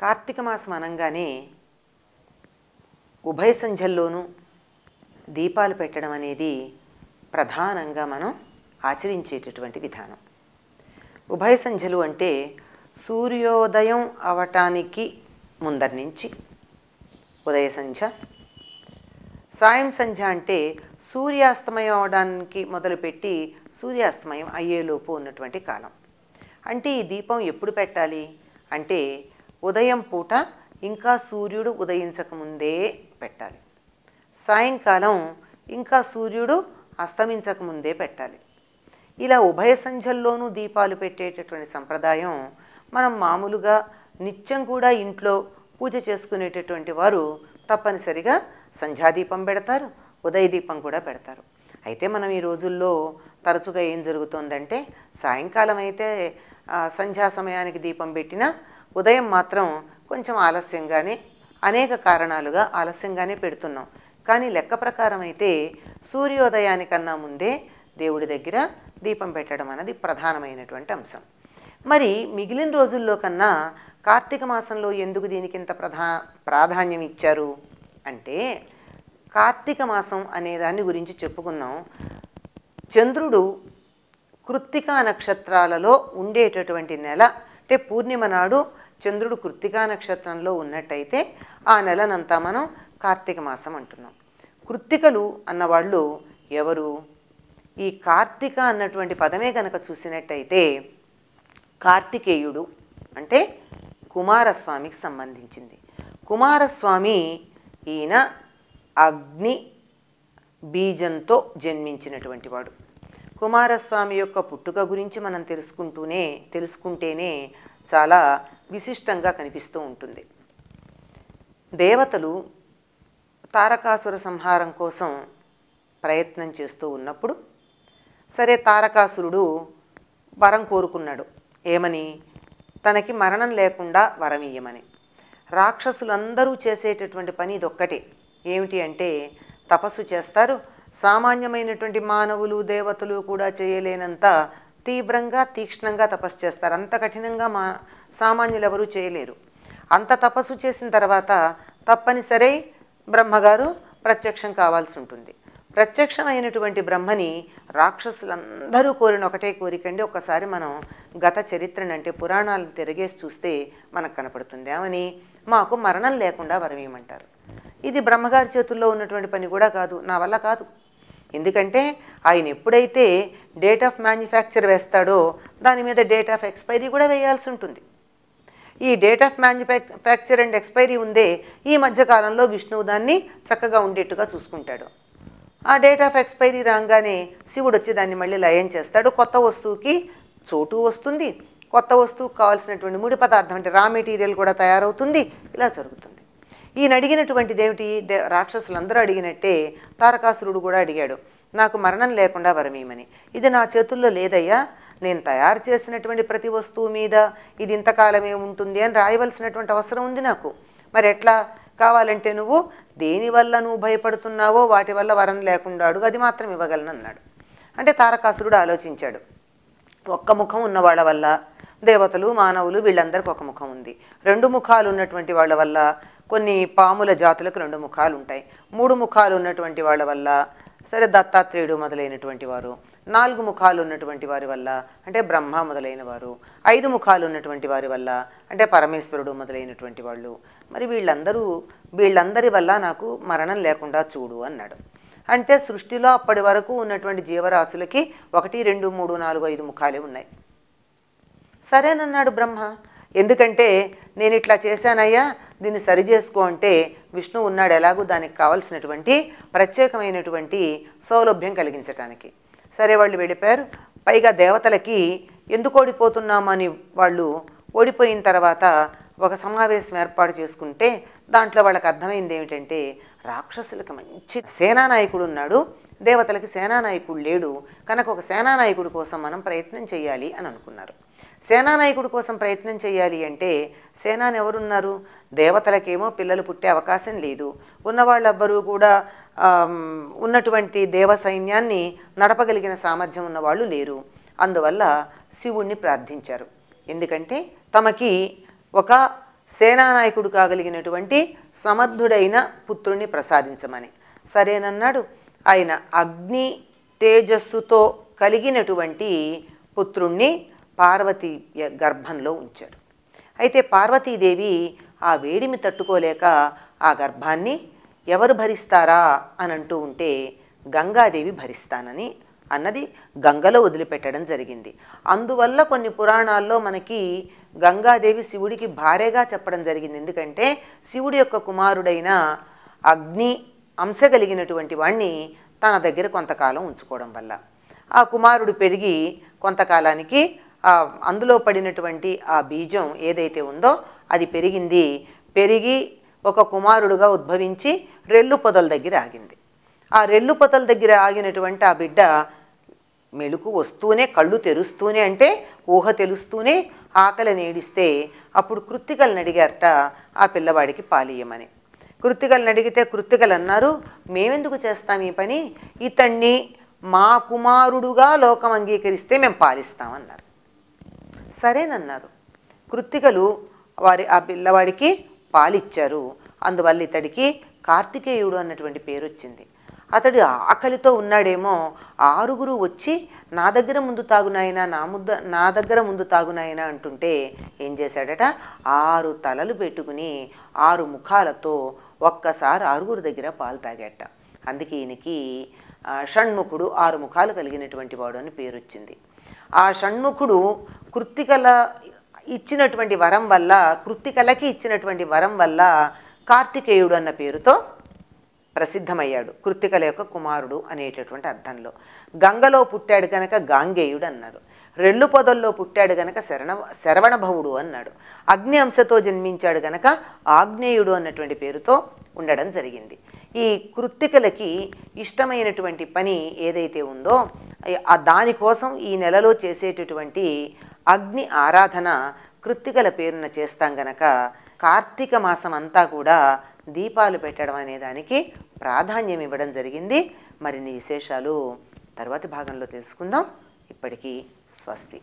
కార్తీక మాసం అనగానే ఉభయ సంధ్యల్లోనూ దీపాలు పెట్టడం అనేది ప్రధానంగా మనం ఆచరించేటటువంటి విధానం. ఉభయ సంధ్యలు అంటే సూర్యోదయం అవటానికి ముందరి నుంచి ఉదయ సంధ్య సాయం సంధ్య అంటే సూర్యాస్తమయం అవడానికి మొదలుపెట్టి సూర్యాస్తమయం అయ్యేలోపు ఉన్నటువంటి కాలం. అంటే ఈ దీపం ఎప్పుడు పెట్టాలి? అంటే ఉదయం పూట ఇంకా సూర్యుడు ఉదయించకముందే పెట్టాలి. సాయంకాలం ఇంకా సూర్యుడు అస్తమించకముందే పెట్టాలి. ఇలా ఉభయ సంధ్యల్లోనూ దీపాలు పెట్టేటటువంటి సంప్రదాయం మనం మామూలుగా నిత్యం కూడా ఇంట్లో పూజ చేసుకునేటటువంటి వారు తప్పనిసరిగా సంధ్యాదీపం పెడతారు ఉదయ దీపం కూడా పెడతారు. అయితే మనం ఈ రోజుల్లో తరచుగా ఏం జరుగుతోందంటే సాయంకాలం అయితే సంధ్యా సమయానికి దీపం పెట్టినా ఉదయం మాత్రం కొంచెం ఆలస్యంగానే అనేక కారణాలుగా ఆలస్యంగానే పెడుతున్నాం. కానీ లెక్క ప్రకారం అయితే సూర్యోదయానికన్నా ముందే దేవుడి దగ్గర దీపం పెట్టడం అనేది ప్రధానమైనటువంటి అంశం. మరి మిగిలిన రోజుల్లో కన్నా కార్తీక మాసంలో ఎందుకు దీనికి ఇంత ప్రధా ప్రాధాన్యం ఇచ్చారు? అంటే కార్తీక మాసం అనే దాని గురించి చెప్పుకున్నాం. చంద్రుడు కృత్తికా నక్షత్రాలలో ఉండేటటువంటి నెల అంటే పూర్ణిమ నాడు చంద్రుడు కృత్తికా నక్షత్రంలో ఉన్నట్టయితే ఆ నెలనంతా మనం కార్తీక మాసం అంటున్నాం. కృత్తికలు అన్నవాళ్ళు ఎవరు? ఈ కార్తీక అన్నటువంటి పదమే కనుక చూసినట్టయితే కార్తికేయుడు అంటే కుమారస్వామికి సంబంధించింది. కుమారస్వామి ఈయన అగ్ని బీజంతో జన్మించినటువంటి వాడు. కుమారస్వామి యొక్క పుట్టుక గురించి మనం తెలుసుకుంటూనే తెలుసుకుంటేనే చాలా విశిష్టంగా కనిపిస్తూ ఉంటుంది. దేవతలు తారకాసుర సంహారం కోసం ప్రయత్నం చేస్తూ ఉన్నప్పుడు సరే తారకాసురుడు వరం కోరుకున్నాడు. ఏమని? తనకి మరణం లేకుండా వరం ఇయ్యమని. రాక్షసులందరూ చేసేటటువంటి పని ఇదొక్కటే. ఏమిటి అంటే తపస్సు చేస్తారు. సామాన్యమైనటువంటి మానవులు దేవతలు కూడా చేయలేనంత తీవ్రంగా తీక్ష్ణంగా తపస్సు చేస్తారు. అంత కఠినంగా మా సామాన్యులు ఎవరూ చేయలేరు. అంత తపస్సు చేసిన తర్వాత తప్పనిసరి బ్రహ్మగారు ప్రత్యక్షం కావాల్సి ఉంటుంది. ప్రత్యక్షమైనటువంటి బ్రహ్మని రాక్షసులందరూ కోరిన ఒకటే కోరికండి ఒకసారి మనం గత చరిత్రను అంటే పురాణాలను తిరిగేసి చూస్తే మనకు కనపడుతుంది. ఏమని? మాకు మరణం లేకుండా వరమేయమంటారు ఇది బ్రహ్మగారి చేతుల్లో ఉన్నటువంటి పని కూడా కాదు. నా వల్ల కాదు. ఎందుకంటే ఆయన ఎప్పుడైతే డేట్ ఆఫ్ మ్యానుఫ్యాక్చర్ వేస్తాడో దాని మీద డేట్ ఆఫ్ ఎక్స్పైరీ కూడా వేయాల్సి ఉంటుంది. ఈ date of manufacture and expiry ఉందే ఈ మధ్యకాలంలో విష్ణువు దాన్ని చక్కగా ఉండేట్టుగా చూసుకుంటాడు. ఆ డేట్ ఆఫ్ ఎక్స్పైరీ రాగానే శివుడు వచ్చి దాన్ని మళ్ళీ లయం చేస్తాడు. కొత్త వస్తువుకి చోటు వస్తుంది. కొత్త వస్తువుకు కావాల్సినటువంటి ముడి పదార్థం అంటే రా మెటీరియల్ కూడా తయారవుతుంది. ఇలా జరుగుతుంది. ఈయన అడిగినటువంటిది ఏమిటి దే రాక్షసులందరూ అడిగినట్టే తారకాసురుడు కూడా అడిగాడు. నాకు మరణం లేకుండా వరమీమని ఇది నా చేతుల్లో లేదయ్యా. నేను తయారు చేసినటువంటి ప్రతి వస్తువు మీద ఇది ఇంతకాలమే ఉంటుంది అని రాయవలసినటువంటి అవసరం ఉంది నాకు. మరి ఎట్లా కావాలంటే నువ్వు దేనివల్ల నువ్వు భయపడుతున్నావో వాటి వల్ల వరం లేకుండా అడుగు. అది మాత్రం ఇవ్వగలను అన్నాడు. అంటే తారకాసురుడు ఆలోచించాడు. ఒక్క ముఖం ఉన్న వాళ్ళ వల్ల దేవతలు మానవులు వీళ్ళందరికీ ఒక ముఖం ఉంది. రెండు ముఖాలు ఉన్నటువంటి వాళ్ళ వల్ల కొన్ని పాముల జాతులకు రెండు ముఖాలు ఉంటాయి. మూడు ముఖాలు ఉన్నటువంటి వాళ్ళ వల్ల సరే దత్తాత్రేయుడు మొదలైనటువంటి వారు నాలుగు ముఖాలు ఉన్నటువంటి వారి వల్ల అంటే బ్రహ్మ మొదలైన వారు ఐదు ముఖాలు ఉన్నటువంటి వారి వల్ల అంటే పరమేశ్వరుడు మొదలైనటువంటి వాళ్ళు. మరి వీళ్ళందరూ వీళ్ళందరి వల్ల నాకు మరణం లేకుండా చూడు అన్నాడు. అంటే సృష్టిలో అప్పటి వరకు ఉన్నటువంటి జీవరాశులకి ఒకటి రెండు మూడు నాలుగు ఐదు ముఖాలే ఉన్నాయి. సరేనన్నాడు బ్రహ్మ. ఎందుకంటే నేను ఇట్లా చేశానయ్యా దీన్ని సరి చేసుకోంటే విష్ణు ఉన్నాడు ఎలాగూ దానికి కావలసినటువంటి ప్రత్యేకమైనటువంటి సౌలభ్యం కలిగించటానికి. సరే వాళ్ళు వెళ్ళిపోయారు. పైగా దేవతలకి ఎందుకు ఓడిపోతున్నామని వాళ్ళు ఓడిపోయిన తర్వాత ఒక సమావేశం ఏర్పాటు చేసుకుంటే దాంట్లో వాళ్ళకి అర్థమైంది ఏమిటంటే రాక్షసులకు మంచి సేనానాయకుడు ఉన్నాడు. దేవతలకి సేనానాయకుడు లేడు. కనుక ఒక సేనానాయకుడి కోసం మనం ప్రయత్నం చేయాలి అని అనుకున్నారు. సేనానాయకుడి కోసం ప్రయత్నం చేయాలి అంటే సేనాని ఎవరున్నారు దేవతలకేమో పిల్లలు పుట్టే అవకాశం లేదు. ఉన్నవాళ్ళెవ్వరూ కూడా ఉన్నటువంటి దేవ సైన్యాన్ని నడపగలిగిన సామర్థ్యం ఉన్నవాళ్ళు లేరు. అందువల్ల శివుణ్ణి ప్రార్థించారు. ఎందుకంటే తమకి ఒక సేనానాయకుడు కాగలిగినటువంటి సమర్థుడైన పుత్రుణ్ణి ప్రసాదించమని. సరేనన్నాడు. ఆయన అగ్ని తేజస్సుతో కలిగినటువంటి పుత్రుణ్ణి పార్వతి య- గర్భంలో ఉంచాడు అయితే పార్వతీదేవి ఆ వేడిమి తట్టుకోలేక ఆ గర్భాన్ని ఎవరు భరిస్తారా అని అంటూ ఉంటే గంగాదేవి భరిస్తానని అన్నది గంగలో వదిలిపెట్టడం జరిగింది. అందువల్ల కొన్ని పురాణాల్లో మనకి గంగాదేవి శివుడికి భార్యగా చెప్పడం జరిగింది. ఎందుకంటే శివుడి యొక్క కుమారుడైన అగ్ని అంశ కలిగినటువంటి వాణ్ణి తన దగ్గర కొంతకాలం ఉంచుకోవడం వల్ల. ఆ కుమారుడు పెరిగి కొంతకాలానికి అందులో పడినటువంటి ఆ బీజం ఏదైతే ఉందో అది పెరిగింది. పెరిగి ఒక కుమారుడుగా ఉద్భవించి రెల్లు పొదల దగ్గర ఆగింది. ఆ రెల్లు పొదల దగ్గర ఆగినటువంటి ఆ బిడ్డ మెలుకు వస్తూనే కళ్ళు తెరుస్తూనే అంటే ఊహ తెలుస్తూనే ఆకలి నేడిస్తే అప్పుడు కృత్తికలను అడిగారట ఆ పిల్లవాడికి పాలియమని కృత్తికలను అడిగితే కృత్తికలు అన్నారు మేమెందుకు చేస్తాం ఈ పని? ఇతన్ని మా కుమారుడుగా లోకం అంగీకరిస్తే మేము పాలిస్తామన్నారు సరేనన్నారు. కృత్తికలు వారి ఆ పిల్లవాడికి పాలిచ్చారు. అందువల్ల ఇతడికి కార్తికేయుడు అన్నటువంటి పేరు వచ్చింది అతడు ఆకలితో ఉన్నాడేమో ఆరుగురు వచ్చి నా దగ్గర ముందు తాగునాయనా నా ముద్ద నా దగ్గర ముందు తాగునాయనా అంటుంటే ఏం చేశాడట? ఆరు తలలు పెట్టుకుని ఆరు ముఖాలతో ఒక్కసారి ఆరుగురు దగ్గర పాలు తాగాట అందుకే ఈయనకి షణ్ముఖుడు ఆరు ముఖాలు కలిగినటువంటి వాడు అని పేరు వచ్చింది ఆ షణ్ముఖుడు కృత్తికల ఇచ్చినటువంటి వరం వల్ల కృత్తికలకి ఇచ్చినటువంటి వరం వల్ల కార్తికేయుడు అన్న పేరుతో ప్రసిద్ధమయ్యాడు కృత్తికల యొక్క కుమారుడు అనేటటువంటి అర్థంలో. గంగలో పుట్టాడు కనుక గాంగేయుడు అన్నారు రెళ్ళు పొదల్లో పుట్టాడు గనక శరణ శరవణభవుడు అన్నాడు. అగ్ని అంశతో జన్మించాడు గనక ఆగ్నేయుడు అన్నటువంటి పేరుతో ఉండడం జరిగింది. ఈ కృత్తికలకి ఇష్టమైనటువంటి పని ఏదైతే ఉందో దానికోసం ఈ నెలలో చేసేటటువంటి అగ్ని ఆరాధన కృత్తికల పేరున చేస్తాం గనక కార్తీక మాసం అంతా కూడా దీపాలు పెట్టడం అనే దానికి ప్రాధాన్యం ఇవ్వడం జరిగింది. మరిన్ని విశేషాలు తర్వాతి భాగంలో తెలుసుకుందాం. ఇప్పటికీ స్వస్తి.